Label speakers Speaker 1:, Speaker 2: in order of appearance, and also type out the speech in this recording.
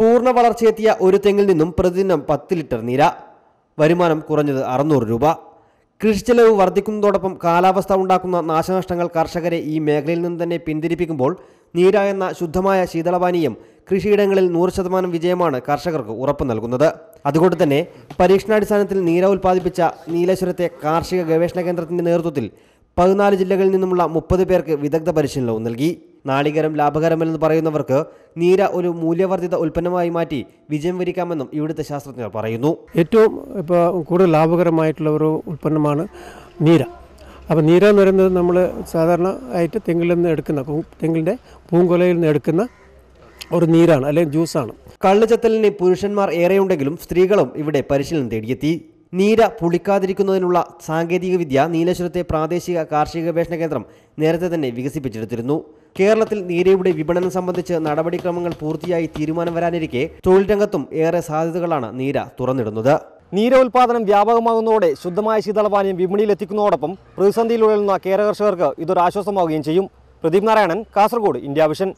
Speaker 1: പൂർണ വളർച്ചയെത്തിയ ഒരു തെങ്ങിൽ നിന്നും പ്രതിദിനം പത്ത് ലിറ്റർ നീര. വരുമാനം കുറഞ്ഞത് അറുന്നൂറ് രൂപ. കൃഷി ചെലവ് വർദ്ധിക്കുന്നതോടൊപ്പം കാലാവസ്ഥ ഉണ്ടാക്കുന്ന നാശനഷ്ടങ്ങൾ കർഷകരെ ഈ മേഖലയിൽ നിന്ന് തന്നെ പിന്തിരിപ്പിക്കുമ്പോൾ നീര എന്ന ശുദ്ധമായ ശീതളപാനീയം കൃഷിയിടങ്ങളിൽ നൂറ് ശതമാനം വിജയമാണ് കർഷകർക്ക് ഉറപ്പ് നൽകുന്നത്. അതുകൊണ്ട് തന്നെ പരീക്ഷണാടിസ്ഥാനത്തിൽ നീര ഉൽപ്പാദിപ്പിച്ച നീലേശ്വരത്തെ കാർഷിക ഗവേഷണ കേന്ദ്രത്തിന്റെ നേതൃത്വത്തിൽ പതിനാല് ജില്ലകളിൽ നിന്നുമുള്ള മുപ്പത് പേർക്ക് വിദഗ്ധ പരിശീലനവും നൽകി. നാളികരം ലാഭകരമല്ലെന്ന് പറയുന്നവർക്ക് നീര ഒരു മൂല്യവർദ്ധിത ഉൽപ്പന്നമായി മാറ്റി വിജയം വരിക്കാമെന്നും ഇവിടുത്തെ ശാസ്ത്രജ്ഞർ പറയുന്നു.
Speaker 2: ഏറ്റവും ഇപ്പോൾ കൂടുതൽ ലാഭകരമായിട്ടുള്ള ഒരു ഉൽപ്പന്നമാണ് നീര. അപ്പോൾ നീര എന്ന് പറയുന്നത് നമ്മൾ സാധാരണ ആയിട്ട് തെങ്ങിൽ നിന്ന് എടുക്കുന്ന തെങ്ങിന്റെ പൂങ്കൊലയിൽ നിന്ന് എടുക്കുന്ന ഒരു നീരാണ് അല്ലെങ്കിൽ ജ്യൂസാണ്.
Speaker 1: കള്ളുചത്തലിന് പുരുഷന്മാർ ഏറെയുണ്ടെങ്കിലും സ്ത്രീകളും ഇവിടെ പരിശീലനം തേടിയെത്തി. നീര പുളിക്കാതിരിക്കുന്നതിനുള്ള സാങ്കേതിക വിദ്യ നീലേശ്വരത്തെ പ്രാദേശിക കാർഷിക ഗവേഷണ കേന്ദ്രം നേരത്തെ തന്നെ വികസിപ്പിച്ചെടുത്തിരുന്നു. കേരളത്തിൽ നീരയുടെ വിപണനം സംബന്ധിച്ച് നടപടിക്രമങ്ങൾ പൂർത്തിയായി തീരുമാനം വരാനിരിക്കെ തൊഴിൽ രംഗത്തും ഏറെ സാധ്യതകളാണ് നീര തുറന്നിടുന്നത്. നീര ഉൽപാദനം വ്യാപകമാകുന്നതോടെ ശുദ്ധമായ ശീതളപാനീയം വിപണിയിൽ എത്തിക്കുന്നതോടൊപ്പം പ്രതിസന്ധിയിൽ ഉഴലുന്ന കേര കർഷകർക്ക് ഇതൊരു ആശ്വാസമാവുകയും ചെയ്യും. Pradeep Narayanan Kasaragod India vision.